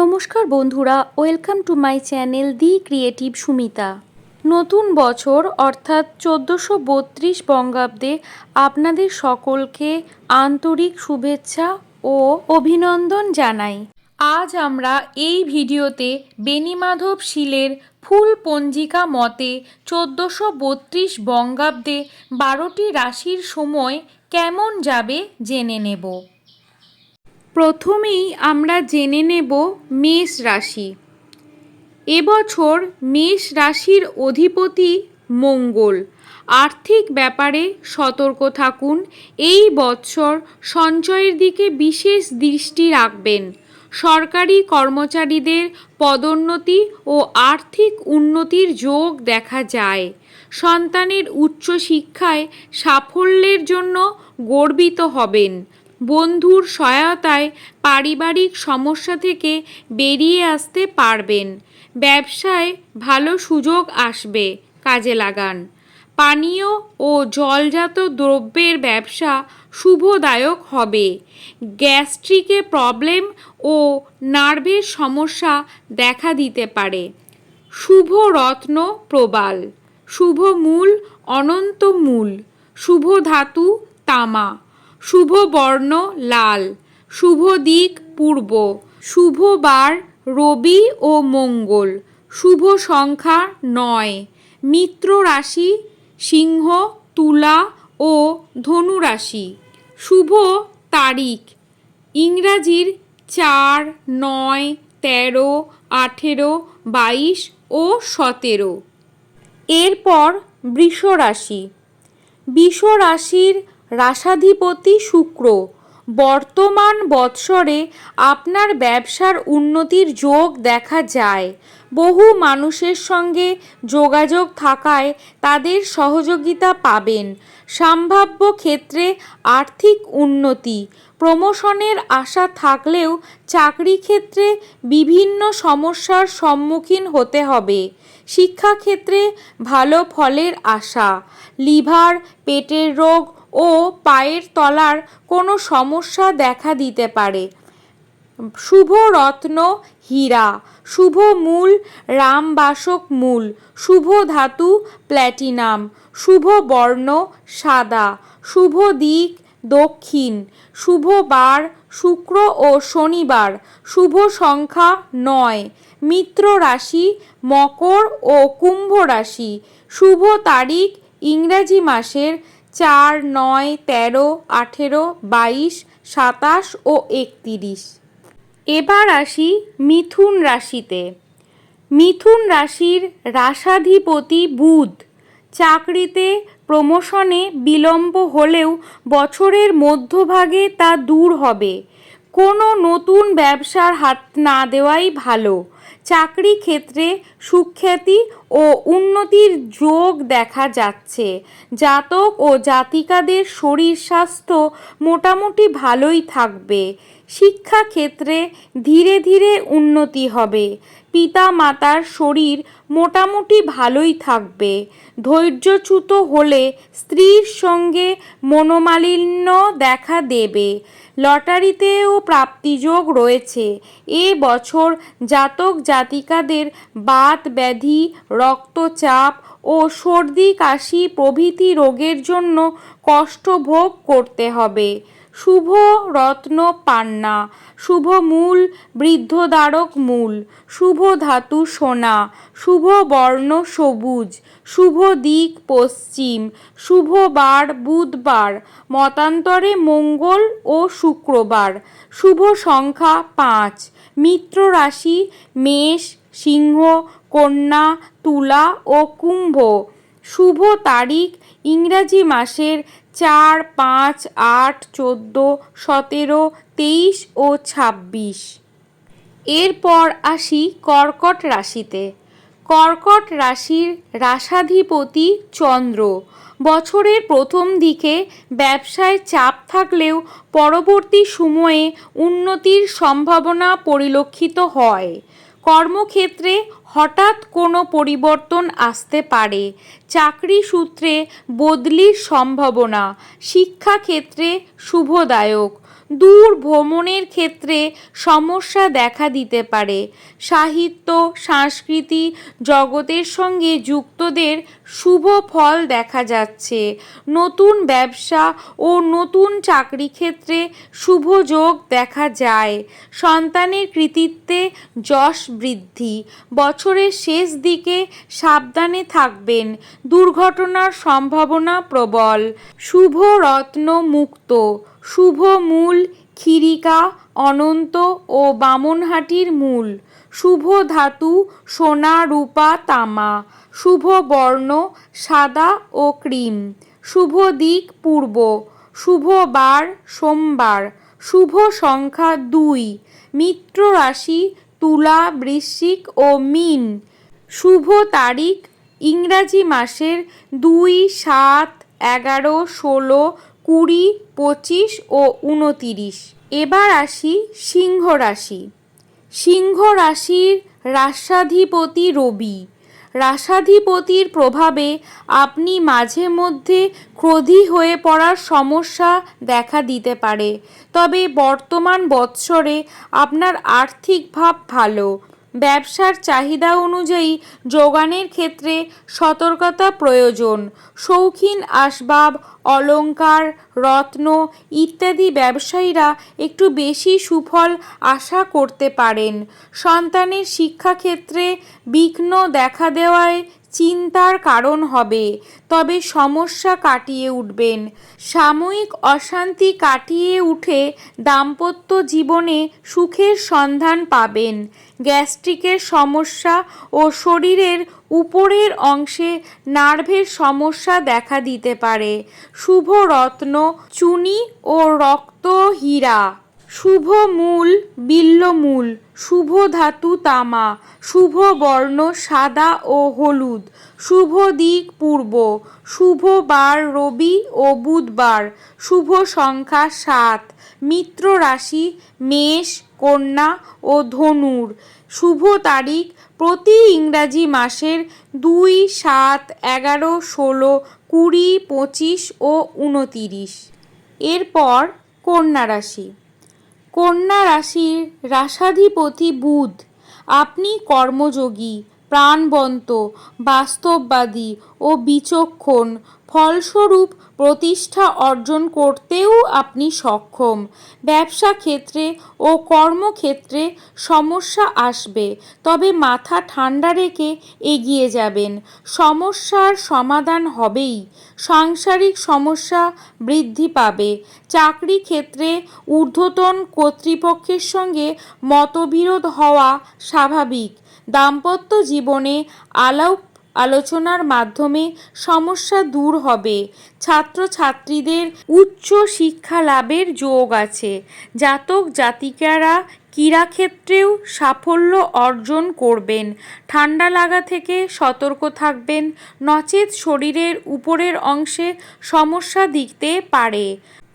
নমস্কার বন্ধুরা, welcome to my channel the creative Sumita. নতুন বছর, অর্থাৎ চোদ্দোশো বত্রিশ বঙ্গাব্দে আপনাদের সকলকে আন্তরিক শুভেচ্ছা ও অভিনন্দন জানাই। আজ আমরা এই ভিডিওতে বেনিমাধব শীলের ফুল পঞ্জিকা মতে চোদ্দোশো বত্রিশ বঙ্গাব্দে বারোটি রাশির সময় কেমন যাবে জেনে নেব। প্রথমেই আমরা জেনে নেব মেষ রাশি। এবছর মেষ রাশির অধিপতি মঙ্গল। আর্থিক ব্যাপারে সতর্ক থাকুন। এই বৎসর সঞ্চয়ের দিকে বিশেষ দৃষ্টি রাখবেন। সরকারি কর্মচারীদের পদোন্নতি ও আর্থিক উন্নতির যোগ দেখা যায়। সন্তানের উচ্চশিক্ষায় সাফল্যের জন্য গর্বিত হবেন। বন্ধুর সহায়তায় পারিবারিক সমস্যা থেকে বেরিয়ে আসতে পারবেন। ব্যবসায় ভালো সুযোগ আসবে, কাজে লাগান। পানীয় ও জলজাত দ্রব্যের ব্যবসা শুভদায়ক হবে। গ্যাস্ট্রিকে প্রবলেম ও নার্ভের সমস্যা দেখা দিতে পারে। শুভ রত্ন প্রবাল। শুভ মূল অনন্ত মূল। শুভ ধাতু তামা। শুভ বর্ণ লাল, শুভ দিক পূর্ব, শুভ বার রবি ও মঙ্গল, শুভ সংখ্যা নয়, মিত্র রাশি, সিংহ, তুলা ও ধনু রাশি। শুভ তারিখ, ইংরাজির চার, নয়, তেরো, আঠেরো, বাইশ ও সতেরো। এরপর বৃষ রাশি। রাশির রাশাধিপতি শুক্র, বর্তমান বৎসরে আপনার ব্যবসার উন্নতির যোগ দেখা যায়। বহু মানুষের সঙ্গে যোগাযোগ থাকায় তাদের সহযোগিতা পাবেন। সম্ভাব্য ক্ষেত্রে আর্থিক উন্নতি, প্রমোশনের আশা থাকলেও চাকরি ক্ষেত্রে বিভিন্ন সমস্যার সম্মুখীন হতে হবে। শিক্ষাক্ষেত্রে ভালো ফলের আশা, লিভার, পেটের রোগ ও পায়ের তলার কোনো সমস্যা দেখা দিতে পারে। শুভ রত্ন হীরা, শুভ মূল রামবাসক মূল, শুভ ধাতু প্ল্যাটিনাম, শুভ বর্ণ সাদা, শুভ দিক দক্ষিণ, শুভ বার শুক্র ও শনিবার, শুভ সংখ্যা নয়, মিত্র রাশি, মকর ও কুম্ভ রাশি, শুভ তারিখ ইংরাজি মাসের চার, নয়, তেরো, আঠেরো, বাইশ, সাতাশ ও একতিরিশ। এবার আসি মিথুন রাশিতে। মিথুন রাশির রাশাধিপতি বুধ চাকরিতে প্রমোশনে বিলম্ব হলেও বছরের মধ্যভাগে তা দূর হবে। কোনো নতুন ব্যবসার হাত না দেওয়াই ভালো। চাকরি ক্ষেত্রে সুখ্যাতি ও উন্নতির যোগ দেখা যাচ্ছে। জাতক ও জাতিকাদের শরীর স্বাস্থ্য মোটামুটি ভালোই থাকবে। শিক্ষাক্ষেত্রে ধীরে ধীরে উন্নতি হবে। পিতা মাতার শরীর মোটামুটি ভালোই থাকবে। ধৈর্যচ্যুত হলে স্ত্রীর সঙ্গে মনোমালিন্য দেখা দেবে। লটারিতেও প্রাপ্তিযোগ রয়েছে। এ বছর জাতক জাতিকাদের বাত, ব্যাধি, রক্তচাপ ও সর্দি, কাশি প্রভৃতি রোগের জন্য কষ্ট ভোগ করতে হবে। শুভ রত্ন পান্না, শুভ মূল বৃদ্ধদ্বারক মূল, শুভ ধাতু সোনা, শুভ বর্ণ সবুজ, শুভ দিক পশ্চিম, শুভ বার বুধবার, মতান্তরে মঙ্গল ও শুক্রবার, শুভ সংখ্যা পাঁচ। মিত্র রাশি মেষ, সিংহ, কন্যা, তুলা ও কুম্ভ। শুভ তারিখ, ইংরাজি মাসের চার, পাঁচ, আট, চোদ্দ, সতেরো, তেইশ ও ছাব্বিশ। এরপর আসি কর্কট রাশিতে। কর্কট রাশির রাশাধিপতি চন্দ্র। বছরের প্রথম দিকে ব্যবসায় চাপ থাকলেও পরবর্তী সময়ে উন্নতির সম্ভাবনা পরিলক্ষিত হয়। কর্মক্ষেত্রে হঠাৎ কোনো পরিবর্তন আসতে পারে। চাকরি সূত্রে বদলির সম্ভাবনা। শিক্ষাক্ষেত্রে শুভদায়ক। দূর ভ্রমণের ক্ষেত্রে সমস্যা দেখা দিতে পারে। সাহিত্য, সংস্কৃতি, জগতের সঙ্গে যুক্তদের শুভ ফল দেখা যাচ্ছে। নতুন ব্যবসা ও নতুন চাকরি ক্ষেত্রে শুভ যোগ দেখা যায়। সন্তানের কৃতিত্বে যশ বৃদ্ধি। বছরের শেষ দিকে সাবধানে থাকবেন। দুর্ঘটনার সম্ভাবনা প্রবল। শুভ রত্ন মুক্ত। শুভ মূল, ক্ষীরিকা, অনন্ত ও বামনহাটির মূল। শুভ ধাতু, সোনা, রূপা, তামা। শুভ বর্ণ, সাদা ও ক্রিম। শুভ দিক, পূর্ব। শুভ বার, সোমবার। শুভ সংখ্যা, দুই। মিত্র রাশি, তুলা, বৃশ্চিক ও মিন। শুভ তারিখ, ইংরাজি মাসের দুই, সাত, এগারো, ষোলো কুড়ি, পঁচিশ ও উনতিরিশ এবার আসি সিংহ রাশি। সিংহ রাশির রাশাধিপতি রবি। রাশাধিপতির প্রভাবে আপনি মাঝে মধ্যে ক্রোধী হয়ে পড়ার সমস্যা দেখা দিতে পারে। তবে বর্তমান বৎসরে আপনার আর্থিক ভাব ভালো। ব্যবসার চাহিদা অনুযায়ী যোগানের ক্ষেত্রে সতর্কতা প্রয়োজন। শৌখিন আসবাব অলঙ্কার রত্ন ইত্যাদি ব্যবসায়ীরা একটু বেশি সুফল আশা করতে পারেন। সন্তানের শিক্ষাক্ষেত্রে বিঘ্ন দেখা দেওয়ায় চিন্তার কারণ হবে, তবে সমস্যা কাটিয়ে উঠবেন। সাময়িক অশান্তি কাটিয়ে উঠে দাম্পত্য জীবনে সুখের সন্ধান পাবেন। গ্যাস্ট্রিকের সমস্যা ও শরীরের উপরের অংশে নার্ভের সমস্যা দেখা দিতে পারে। শুভ রত্ন, চুনি ও রক্ত হীরা। শুভ মূল বিল্লমূল শুভ ধাতু তামা শুভ বর্ণ সাদা ও হলুদ শুভ দিক পূর্ব শুভ বার রবি ও বুধবার শুভ সংখ্যা সাত মিত্র রাশি মেষ, কন্যা ও ধনুর শুভ তারিখ প্রতি ইংরাজি মাসের দুই সাত এগারো ষোলো কুড়ি পঁচিশ ও উনতিরিশ। এরপর কন্যা রাশি। কন্যা রাশির রাশাধিপতি বুধ। আপনি কর্মযোগী প্রাণবন্ত বাস্তববাদী ও বিচক্ষণ। ফলস্বরূপ প্রতিষ্ঠা অর্জন করতেও আপনি সক্ষম। ব্যবসা ক্ষেত্রে ও কর্মক্ষেত্রে সমস্যা আসবে, তবে মাথা ঠান্ডা রেখে এগিয়ে যাবেন। সমস্যার সমাধান হবেই। সাংসারিক সমস্যা বৃদ্ধি পাবে। চাকরি ক্ষেত্রে ঊর্ধ্বতন কর্তৃপক্ষের সঙ্গে মতবিরোধ হওয়া স্বাভাবিক। দাম্পত্য জীবনে আলাপ আলোচনার মাধ্যমে সমস্যা দূর হবে। ছাত্রছাত্রীদের উচ্চ শিক্ষা লাভের যোগ আছে। জাতক জাতিকারা ক্রীড়াক্ষেত্রেও সাফল্য অর্জন করবেন। ঠান্ডা লাগা থেকে সতর্ক থাকবেন। নচেত শরীরের উপরের অংশে সমস্যা দিতে পারে।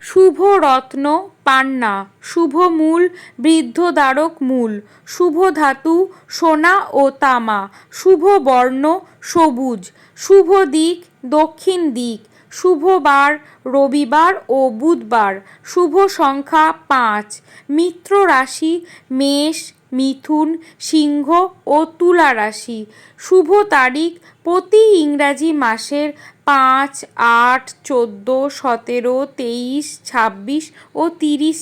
শুভ রত্ন পান্না শুভ মূল বৃদ্ধদ্বারক মূল শুভ ধাতু সোনা ও তামা শুভ বর্ণ সবুজ শুভ দিক দক্ষিণ দিক শুভ বার রবিবার ও বুধবার শুভ সংখ্যা পাঁচ, মিত্র রাশি, মেষ, মিথুন, সিংহ ও তুলা রাশি, শুভ তারিখ প্রতি ইংরাজি মাসের পাঁচ, আট, চোদ্দ, সতেরো, তেইশ, ছাব্বিশ ও তিরিশ।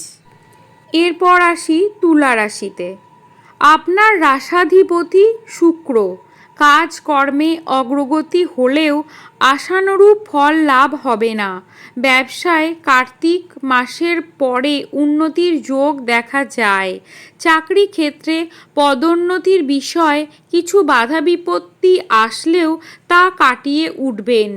এরপর আসি তুলা রাশিতে। আপনার রাশাধিপতি শুক্র। কাজকর্মে অগ্রগতি হলেও আশানুরূপ ফল লাভ হবে না। ব্যবসায় কার্তিক মাসের পরে উন্নতির যোগ দেখা যায়। চাকরি ক্ষেত্রে পদোন্নতির বিষয়ে কিছু বাধা বিপত্তি আসলেও তা কাটিয়ে উঠবেন।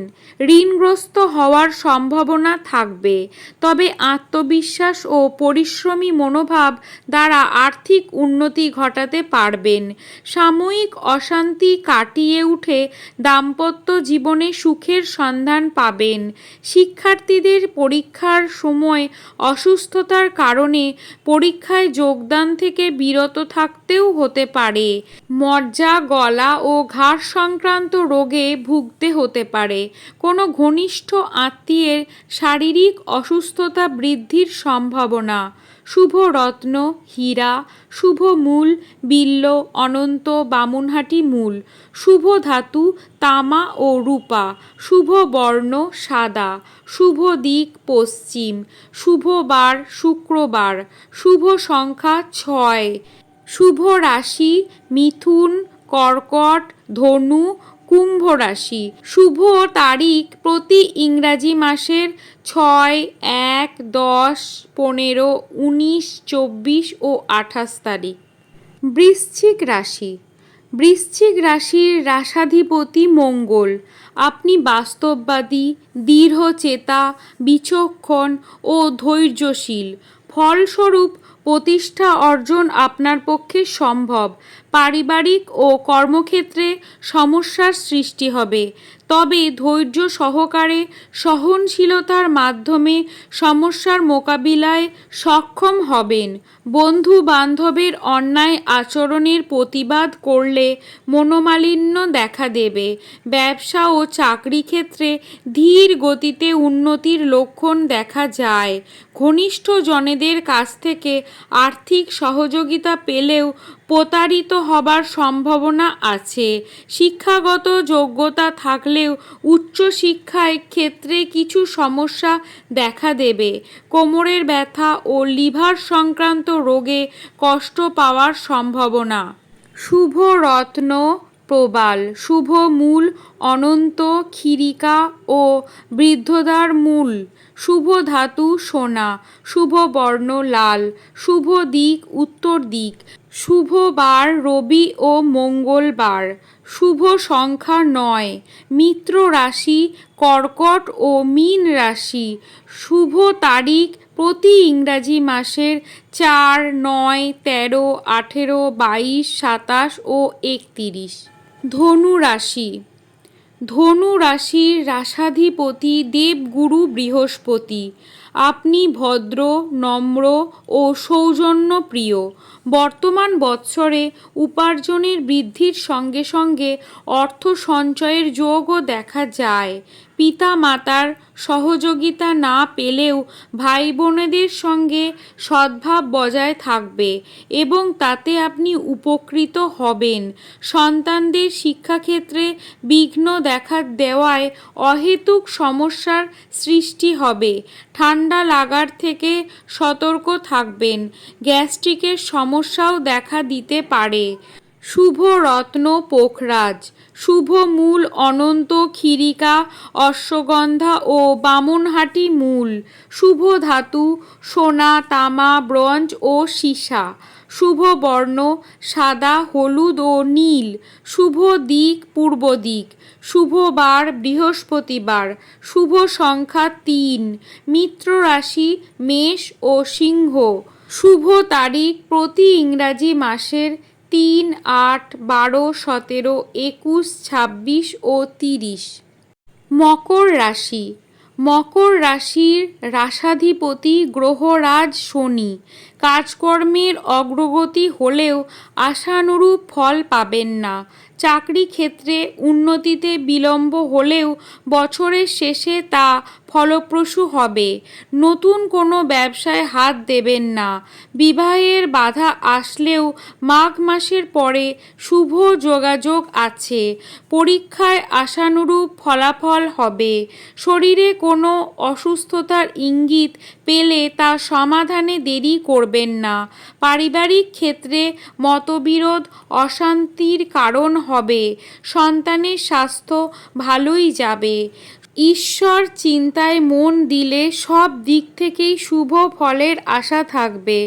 ঋণগ্রস্ত হওয়ার সম্ভাবনা থাকবে। তবে আত্মবিশ্বাস ও পরিশ্রমী মনোভাব দ্বারা আর্থিক উন্নতি ঘটাতে পারবেন। সাময়িক অশান্তি কাটিয়ে উঠে দাম্পত্য জীবনে সুখের সন্ধান পাবেন। শিক্ষার্থীদের পরীক্ষার সময় অসুস্থতার কারণে পরীক্ষায় যোগদান থেকে বিরত থাকতেও হতে পারে। মজ্জা, গলা ও ঘাড় সংক্রান্ত রোগে ভুগতে হতে পারে। কোনো ঘনিষ্ঠ আত্মীয়ের শারীরিক অসুস্থতা বৃদ্ধির সম্ভাবনা। শুভ রত্ন, হীরা, শুভ মূল, বিল্ল, অনন্ত, বামুনহাটি মূল। শুভ ধাতু, তামা ও রূপা। শুভ বর্ণ, সাদা। শুভ দিক, পশ্চিম। শুভ বার, শুক্রবার। শুভ সংখ্যা, ছয়। শুভ রাশি মিথুন, কর্কট, ধনু, কুম্ভ রাশি। শুভ তারিখ প্রতি ইংরাজি মাসের ছয়, এক, দশ, পনেরো, উনিশ, চব্বিশ ও আঠাশ তারিখ। বৃশ্চিক রাশি। বৃশ্চিক রাশির রাশাধিপতি মঙ্গল। আপনি বাস্তববাদী, দৃঢ়চেতা, বিচক্ষণ ও ধৈর্যশীল। ফলস্বরূপ প্রতিষ্ঠা অর্জন আপনার পক্ষে সম্ভব। পারিবারিক ও কর্মক্ষেত্রে সমস্যার সৃষ্টি হবে। তবে ধৈর্য সহকারে সহনশীলতার মাধ্যমে সমস্যার মোকাবিলায় সক্ষম হবেন। বন্ধু বান্ধবের অন্যায় আচরণের প্রতিবাদ করলে মনোমালিন্য দেখা দেবে। ব্যবসা ও চাকরি ক্ষেত্রে ধীর গতিতে উন্নতির লক্ষণ দেখা যায়। ঘনিষ্ঠ জনেদের কাছ থেকে আর্থিক সহযোগিতা পেলেও প্রতারিত হবার সম্ভাবনা আছে। শিক্ষাগত যোগ্যতা থাকলেও উচ্চশিক্ষায় ক্ষেত্রে কিছু সমস্যা দেখা দেবে। কোমরের ব্যথা ও লিভার সংক্রান্ত রোগে কষ্ট পাওয়ার সম্ভাবনা। শুভ রত্ন প্রবাল, শুভ মূল, অনন্ত, ক্ষীরিকা ও বৃদ্ধদার মূল। শুভ ধাতু, সোনা। শুভ বর্ণ, লাল। শুভ দিক, উত্তর দিক। শুভ বার, রবি ও মঙ্গলবার শুভ সংখ্যা, নয়। মিত্র রাশি, কর্কট ও মীন রাশি। শুভ তারিখ, প্রতি ইংরাজি মাসের চার, নয়, তেরো, আঠেরো, বাইশ, সাতাশ ও একতিরিশ। ধনু রাশি। ধনু রাশির রাশাধিপতি দেবগুরু বৃহস্পতি। আপনি ভদ্র নম্র ও সৌজন্যপ্রিয়। বর্তমান বৎসরে উপার্জনের বৃদ্ধির সঙ্গে সঙ্গে অর্থ সঞ্চয়ের যোগও দেখা যায়। পিতা মাতার সহযোগিতা না পেলেও ভাই বোনেদের সঙ্গে সদ্ভাব বজায় থাকবে এবং তাতে আপনি উপকৃত হবেন। সন্তানদের শিক্ষাক্ষেত্রে বিঘ্ন দেখা দেওয়ায় অহেতুক সমস্যার সৃষ্টি হবে। ঠান্ডা লাগার থেকে সতর্ক থাকবেন। গ্যাস্ট্রিকের সমস্যাও দেখা দিতে পারে। শুভ রত্ন পোখরাজ, শুভ মূল অনন্ত ক্ষীরিকা, অশ্বগন্ধা ও বামনহাটি মূল, শুভ ধাতু, সোনা, তামা, ব্রঞ্জ ও সীসা, শুভ বর্ণ, সাদা, হলুদ ও নীল, শুভ দিক, পূর্ব দিক, শুভ বার, বৃহস্পতিবার, শুভ সংখ্যা তিন মিত্র রাশি মেষ ও সিংহ শুভ তারিখ প্রতি ইংরাজি মাসের তিন, আট, বারো, সতেরো, একুশ, ছাব্বিশ ও তিরিশ। মকর রাশি। মকর রাশির রাশাধিপতি গ্রহরাজ শনি। কাজকর্মের অগ্রগতি হলেও আশানুরূপ ফল পাবেন না। চাকরি ক্ষেত্রে উন্নতিতে বিলম্ব হলেও বছরের শেষে তা ফলপ্রসূ হবে। নতুন কোনো ব্যবসায় হাত দেবেন না। বিবাহের বাধা আসলেও মাঘ মাসের পরে শুভ যোগাযোগ আছে। পরীক্ষায় আশানুরূপ ফলাফল হবে। শরীরে কোনো অসুস্থতার ইঙ্গিত পেলে তা সমাধানে দেরি করবেন না। পারিবারিক ক্ষেত্রে মতবিরোধ অশান্তির কারণ হবে। সন্তানের স্বাস্থ্য ভালোই যাবে। ঈশ্বর চিন্তায় মন দিলে সব দিক থেকেই শুভ ফলের আশা থাকবে।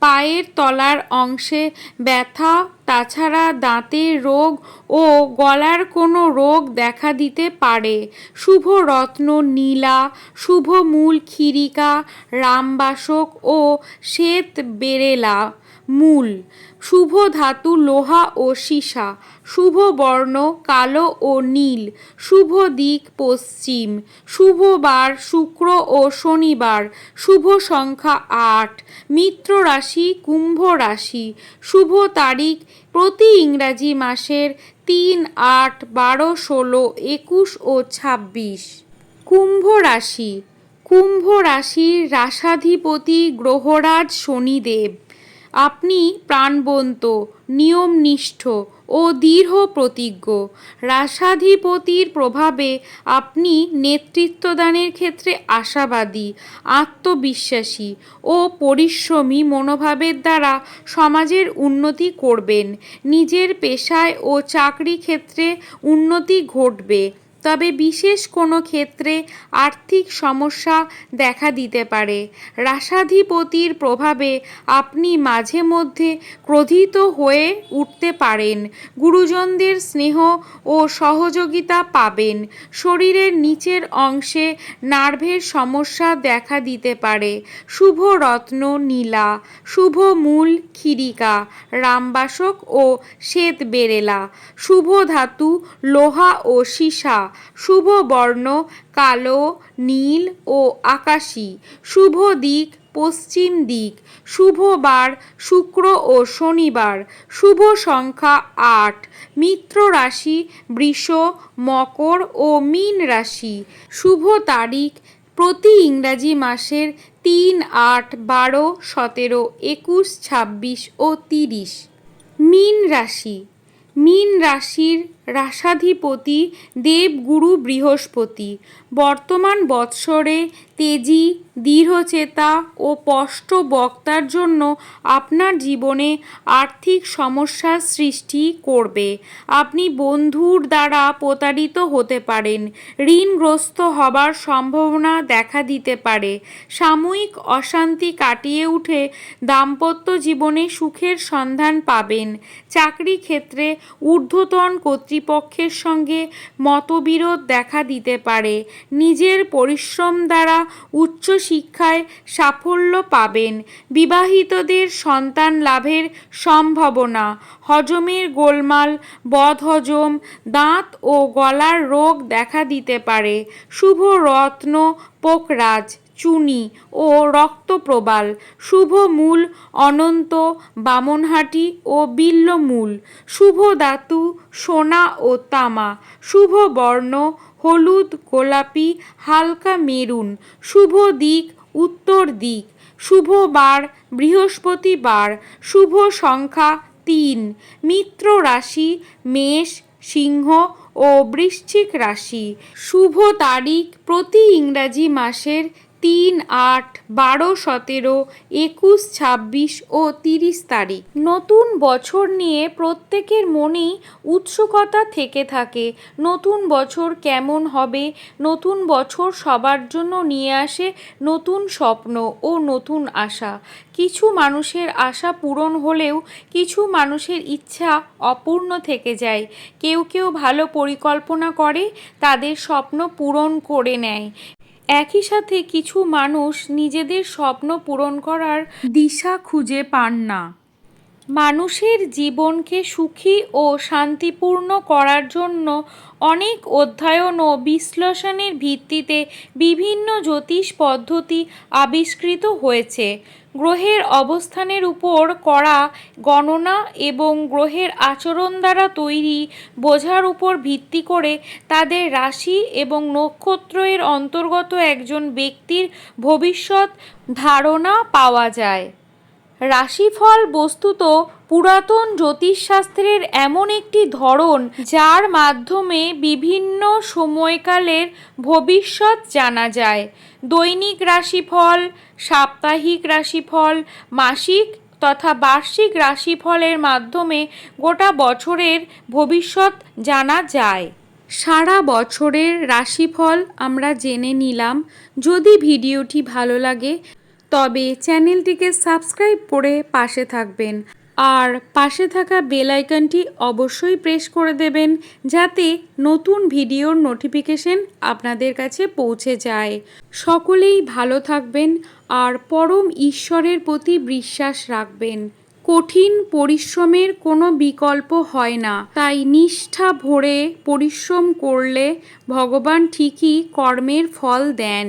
পায়ের তলার অংশে ব্যথা, তাছাড়া দাঁতের রোগ ও গলার কোনো রোগ দেখা দিতে পারে। শুভ রত্ন নীলা, শুভ মূল ক্ষীরিকা, রামবাসক ও শ্বেত বেরেলা। মূল। শুভ ধাতু লোহা ও সীসা। শুভ বর্ণ কালো ও নীল। শুভ দিক পশ্চিম। শুভ বার শুক্র ও শনিবার। শুভ সংখ্যা আট। মিত্র রাশি, কুম্ভ রাশি। শুভ তারিখ প্রতি ইংরাজি মাসের তিন আট বারো ষোলো একুশ ও ছাব্বিশ। কুম্ভ রাশি। কুম্ভ রাশির রাশাধিপতি গ্রহরাজ শনিদেব। আপনি প্রাণবন্ত, নিয়মনিষ্ঠ ও দৃঢ় প্রতিজ্ঞ। রাশাধিপতির প্রভাবে আপনি নেতৃত্বদানের ক্ষেত্রে আশাবাদী, আত্মবিশ্বাসী ও পরিশ্রমী মনোভাবের দ্বারা সমাজের উন্নতি করবেন। নিজের পেশায় ও চাকরি ক্ষেত্রে উন্নতি ঘটবে। তবে বিশেষ কোনো ক্ষেত্রে আর্থিক সমস্যা দেখা দিতে পারে। রাসাধিপতির প্রভাবে আপনি মাঝে মধ্যে ক্রোধিত হয়ে উঠতে পারেন। গুরুজনদের স্নেহ ও সহযোগিতা পাবেন। শরীরের নিচের অংশে নার্ভের সমস্যা দেখা দিতে পারে। শুভ রত্ন নীলা, শুভ মূল ক্ষিরিকা, রামবাসক ও শ্বেত বেরেলা, শুভ ধাতু লোহা ও সীসা শুভ বর্ণ, কালো, নীল ও আকাশী। শুভ দিক, পশ্চিম দিক। শুভ বার, শুক্র ও শনিবার। শুভ সংখ্যা আট। মিত্র রাশি, বৃষ, মকর ও মীন রাশি। শুভ তারিখ, প্রতি ইংরাজি মাসের তিন আট বারো সতেরো একুশ ছাব্বিশ ও তিরিশ। মীন রাশি। মীন রাশির রাশাধিপতি দেবগুরু বৃহস্পতি। বর্তমান বৎসরে তেজি, দৃঢ়চেতা ও স্পষ্ট বক্তার জন্য আপনার জীবনে আর্থিক সমস্যার সৃষ্টি করবে। আপনি বন্ধুর দ্বারা প্রতারিত হতে পারেন, ঋণগ্রস্ত হবার সম্ভাবনা দেখা দিতে পারে। সাময়িক অশান্তি কাটিয়ে উঠে দাম্পত্য জীবনে সুখের সন্ধান পাবেন। চাকরি ক্ষেত্রে ঊর্ধ্বতন কর্তৃপক্ষের সঙ্গে মতবিরোধ দেখা দিতে পারে। নিজের পরিশ্রম দ্বারা উচ্চ শিক্ষায় সাফল্য পাবেন। বিবাহিতদের সন্তান লাভের সম্ভাবনা। হজমের গোলমাল, বদহজম, দাঁত ও গলার রোগ দেখা দিতে পারে। শুভ রত্ন পোকরাজ চুনি ও রক্তপ্রবাল, শুভ মূল অনন্ত বামনহাটি ও বিল্লমূল শুভ ধাতু সোনা ও তামা, শুভ বর্ণ হলুদ, গোলাপি, হালকা মেরুন, শুভ দিক, উত্তর দিক, শুভ বার, বৃহস্পতিবার, শুভ সংখ্যা তিন, মিত্র রাশি, মেষ, সিংহ ও বৃশ্চিক রাশি, শুভ তারিখ প্রতি ইংরাজি মাসের তিন আট বারো সতেরো একুশ ছাব্বিশ ও তিরিশ তারিখ। নতুন বছর নিয়ে প্রত্যেকের মনেই উৎসুকতা থেকে থাকে। নতুন বছর কেমন হবে? নতুন বছর সবার জন্য নিয়ে আসে নতুন স্বপ্ন ও নতুন আশা। কিছু মানুষের আশা পূরণ হলেও কিছু মানুষের ইচ্ছা অপূর্ণ থেকে যায়। কেউ কেউ ভালো পরিকল্পনা করে, তাদের স্বপ্ন পূরণ করে নেয়। একই সাথে কিছু মানুষ নিজেদের স্বপ্ন পূরণ করার দিশা খুঁজে পান না। মানুষের জীবনকে সুখী ও শান্তিপূর্ণ করার জন্য অনেক অধ্যয়ন ও বিশ্লেষণের ভিত্তিতে বিভিন্ন জ্যোতিষ পদ্ধতি আবিষ্কৃত হয়েছে। গ্রহের অবস্থানের উপর করা গণনা এবং গ্রহের আচরণ দ্বারা তৈরি বোঝার উপর ভিত্তি করে তাদের রাশি এবং নক্ষত্র এর অন্তর্গত একজন ব্যক্তির ভবিষ্যৎ ধারণা পাওয়া যায়। রাশিফল বস্তুত পুরাতন জ্যোতিষশাস্ত্রের এমন একটি ধরন যার মাধ্যমে বিভিন্ন সময়কালের ভবিষ্যৎ জানা যায়। দৈনিক রাশিফল, সাপ্তাহিক রাশিফল, মাসিক তথা বার্ষিক রাশিফলের মাধ্যমে গোটা বছরের ভবিষ্যৎ জানা যায়। সারা বছরের রাশিফল আমরা জেনে নিলাম। যদি ভিডিওটি ভালো লাগে তবে চ্যানেলটিকে সাবস্ক্রাইব করে পাশে থাকবেন। আর পাশে থাকা বেল আইকনটি অবশ্যই প্রেস করে দেবেন যাতে নতুন ভিডিওর নোটিফিকেশন আপনাদের কাছে পৌঁছে যায়। সকলেই ভালো থাকবেন আর পরম ঈশ্বরের প্রতি বিশ্বাস রাখবেন। কঠিন পরিশ্রমের কোনো বিকল্প হয় না। তাই নিষ্ঠা ভরে পরিশ্রম করলে ভগবান ঠিকই কর্মের ফল দেন।